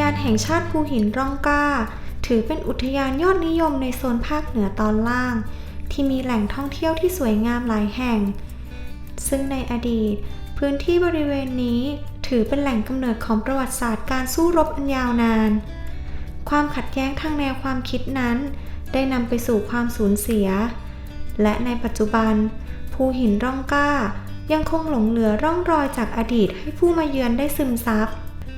ยานแห่งชาติภูหินร่องกล้า ถือเป็นอุทยานยอดนิยมในโซนภาคเหนือตอนล่าง ที่มีแหล่งท่องเที่ยวที่สวยงามหลายแห่ง ซึ่งในอดีต พื้นที่บริเวณนี้ถือเป็นแหล่งกำเนิดของประวัติศาสตร์การสู้รบอันยาวนาน ความขัดแย้งทางแนวความคิดนั้น ได้นำไปสู่ความสูญเสีย และในปัจจุบัน ภูหินร่องกล้ายังคงหลงเหลือร่องรอยจากอดีตให้ผู้มาเยือนได้ซึมซับ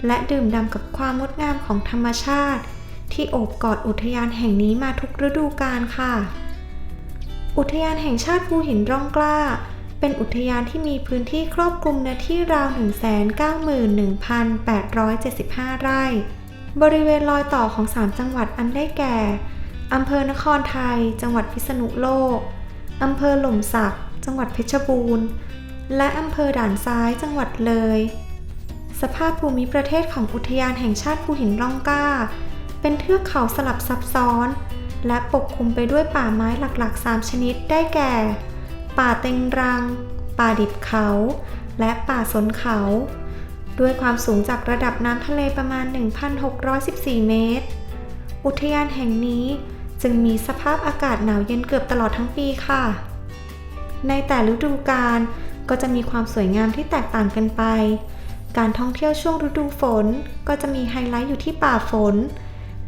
และดื่มด่ำกับความงดงามของธรรมชาติ ที่โอบกอดอุทยานแห่งนี้มาทุกฤดูกาลค่ะ อุทยานแห่งชาติภูหินร่องกล้า เป็นอุทยานที่มีพื้นที่ครอบคลุมเนื้อที่ราว 191,875 ไร่ บริเวณรอยต่อของ 3 จังหวัดอันได้แก่ อำเภอนครไทย จังหวัดพิษณุโลก อำเภอหล่มสัก จังหวัดเพชรบูรณ์ และอำเภอด่านซ้าย จังหวัดเลย สภาพภูมิประเทศของอุทยานแห่งชาติภูหินร่องกล้า เป็นเทือกเขาสลับซับซ้อน และปกคลุมไปด้วยป่าไม้หลักๆ 3 ชนิดได้แก่ ป่าเต็งรัง ป่าดิบเขา และป่าสนเขา ด้วยความสูงจากระดับน้ำทะเลประมาณ 1,614 เมตร อุทยานแห่งนี้จึงมีสภาพอากาศหนาวเย็นเกือบตลอดทั้งปีค่ะ ในแต่ฤดูกาลก็จะมีความสวยงามที่แตกต่างกันไป การท่องเที่ยวช่วงฤดูฝนก็จะมีไฮไลท์อยู่ที่ป่าฝน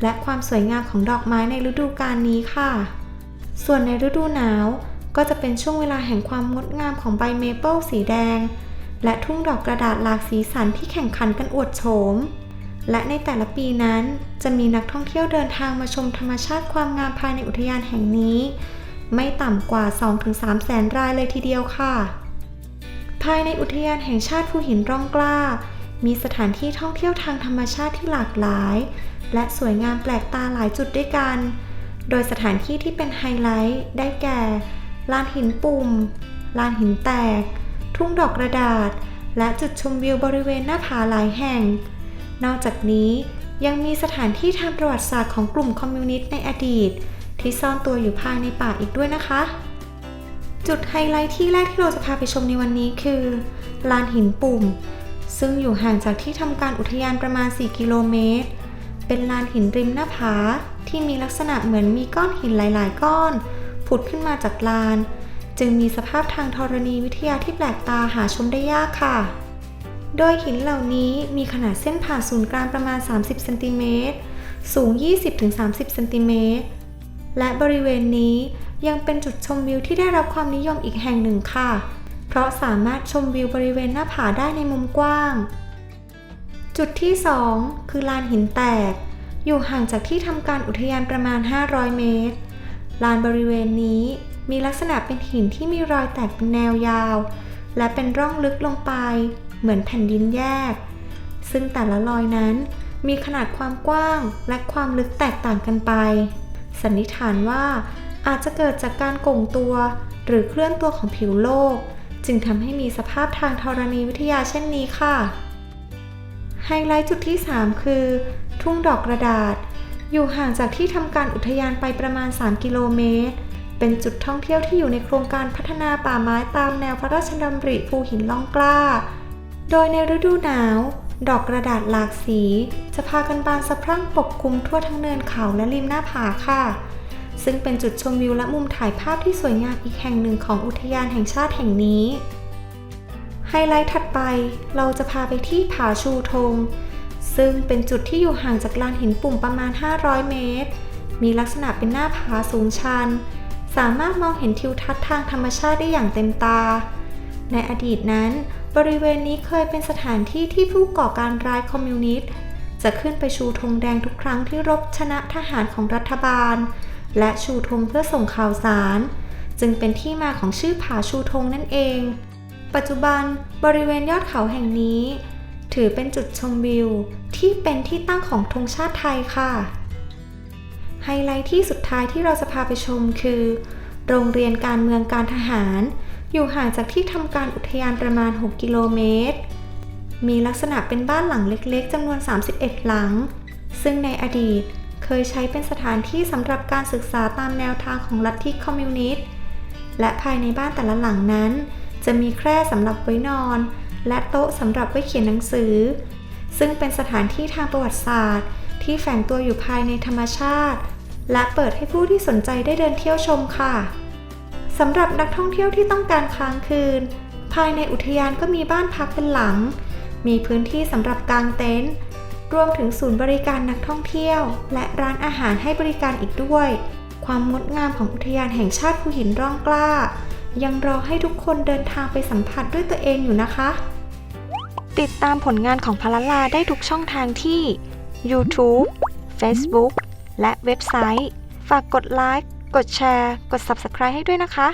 และความสวยงามของดอกไม้ในฤดูกาลนี้ค่ะ ส่วนในฤดูหนาวก็จะเป็นช่วงเวลาแห่งความงดงามของใบเมเปิลสีแดง และทุ่งดอกกระดาษหลากสีสันที่แข่งขันกันอวดโฉม และในแต่ละปีนั้นจะมีนักท่องเที่ยวเดินทางมาชมธรรมชาติความงามภายในอุทยานแห่งนี้ ไม่ต่ำกว่า 2-3 แสนรายเลยทีเดียวค่ะายในอุทยานแห่งชาติภูหินร่องกล้า มีสถานที่ท่องเที่ยวทางธรรมชาติที่หลากหลาย และสวยงามแปลกตาหลายจุดด้วยกัน โดยสถานที่ที่เป็นไฮไลท์ได้แก่ ลานหินปุ่ม ลานหินแตก ทุ่งดอกกระดาษ และจุดชมวิวบริเวณหน้าผาหลายแห่ง นอกจากนี้ยังมีสถานที่ทางประวัติศาสตร์ของกลุ่มคอมมิวนิสต์ในอดีต ที่ซ่อนตัวอยู่ภายในป่าอีกด้วยนะคะ จุดไฮไลท์ที่แรกที่เราจะพาไปชมในวันนี้คือ ลานหินปุ่ม ซึ่งอยู่ห่างจากที่ทำการอุทยานประมาณ 4 กิโลเมตร เป็นลานหินริมหน้าผาที่มีลักษณะเหมือนมีก้อนหินหลาย ๆ ก้อน ผุดขึ้นมาจากลาน จึงมีสภาพทางธรณีวิทยาที่แปลกตาหาชมได้ยากค่ะ โดยหินเหล่านี้มีขนาดเส้นผ่าศูนย์กลางประมาณ 30 เซนติเมตร สูง 20-30 เซนติเมตร และบริเวณนี้ ยังเป็นจุดชมวิวที่ได้รับความนิยมอีกแห่งหนึ่งค่ะ เพราะสามารถชมวิวบริเวณหน้าผาได้ในมุมกว้าง จุดที่ 2 คือลานหินแตก อยู่ห่างจากที่ทำการอุทยานประมาณ 500 เมตร ลานบริเวณนี้มีลักษณะเป็นหินที่มีรอยแตกเป็นแนวยาว และเป็นร่องลึกลงไป เหมือนแผ่นดินแยก ซึ่งแต่ละรอยนั้นมีขนาดความกว้างและความลึกแตกต่างกันไป สันนิษฐานว่า อาจจะเกิดจากการก่งตัว หรือเคลื่อนตัวของผิวโลก จึงทำให้มีสภาพทางธรณีวิทยาเช่นนี้ค่ะ ไฮไลท์จุดที่ 3 คือ ทุ่งดอกกระดาษ อยู่ห่างจากที่ทำการอุทยานไปประมาณ 3 กิโลเมตร เป็นจุดท่องเที่ยวที่อยู่ในโครงการพัฒนาป่าไม้ตามแนวพระราชดำริภูหินล่องกล้า โดยในฤดูหนาวดอกกระดาษหลากสี จะพากันบานสะพรั่งปกคลุมทั่วทั้งเนินเขาและริมหน้าผาค่ะ ซึ่งเป็นจุดชมวิวและมุมถ่ายภาพที่สวยงามอีกแห่งหนึ่งของอุทยานแห่งชาติแห่งนี้ ไฮไลท์ถัดไปเราจะพาไปที่ผาชูธง ซึ่งเป็นจุดที่อยู่ห่างจากลานหินปุ่มประมาณ 500 เมตร มีลักษณะเป็นหน้าผาสูงชัน สามารถมองเห็นทิวทัศน์ทางธรรมชาติได้อย่างเต็มตา ในอดีตนั้น บริเวณนี้เคยเป็นสถานที่ที่ผู้ก่อการร้ายคอมมิวนิสต์จะขึ้นไปชูธงแดงทุกครั้งที่รบชนะทหารของรัฐบาล และชูธงเพื่อส่งข่าวสาร จึงเป็นที่มาของชื่อผาชูธงนั่นเอง ปัจจุบันบริเวณยอดเขาแห่งนี้ ถือเป็นจุดชมวิวที่เป็นที่ตั้งของธงชาติไทยค่ะ ไฮไลท์ที่สุดท้ายที่เราจะพาไปชมคือ โรงเรียนการเมืองการทหาร อยู่ห่างจากที่ทำการอุทยานประมาณ 6 กิโลเมตร มีลักษณะเป็นบ้านหลังเล็กๆจำนวน 31 หลัง ซึ่งในอดีต เคยใช้เป็นสถานที่สำหรับการศึกษาตามแนวทางของลัทธิคอมมิวนิสต์ และภายในบ้านแต่ละหลังนั้น จะมีแคร่สำหรับไว้นอน และโต๊ะสำหรับไว้เขียนหนังสือ ซึ่งเป็นสถานที่ทางประวัติศาสตร์ ที่แฝงตัวอยู่ภายในธรรมชาติ และเปิดให้ผู้ที่สนใจได้เดินเที่ยวชมค่ะสำหรับนักท่องเที่ยวที่ต้องการค้างคืน ภายในอุทยานก็มีบ้านพักเป็นหลัง มีพื้นที่สำหรับกางเต็นท์ รวมถึงศูนย์บริการนักท่องเที่ยว และร้านอาหารให้บริการอีกด้วย ความงดงามของอุทยานแห่งชาติภูหินร่องกล้า ยังรอให้ทุกคนเดินทางไปสัมผัสด้วยตัวเองอยู่นะคะ ติดตามผลงานของพลาลาได้ทุกช่องทางที่ YouTube Facebook และเว็บไซต์ ฝากกดไลค์ กดแชร์ กด Subscribe ให้ด้วยนะคะ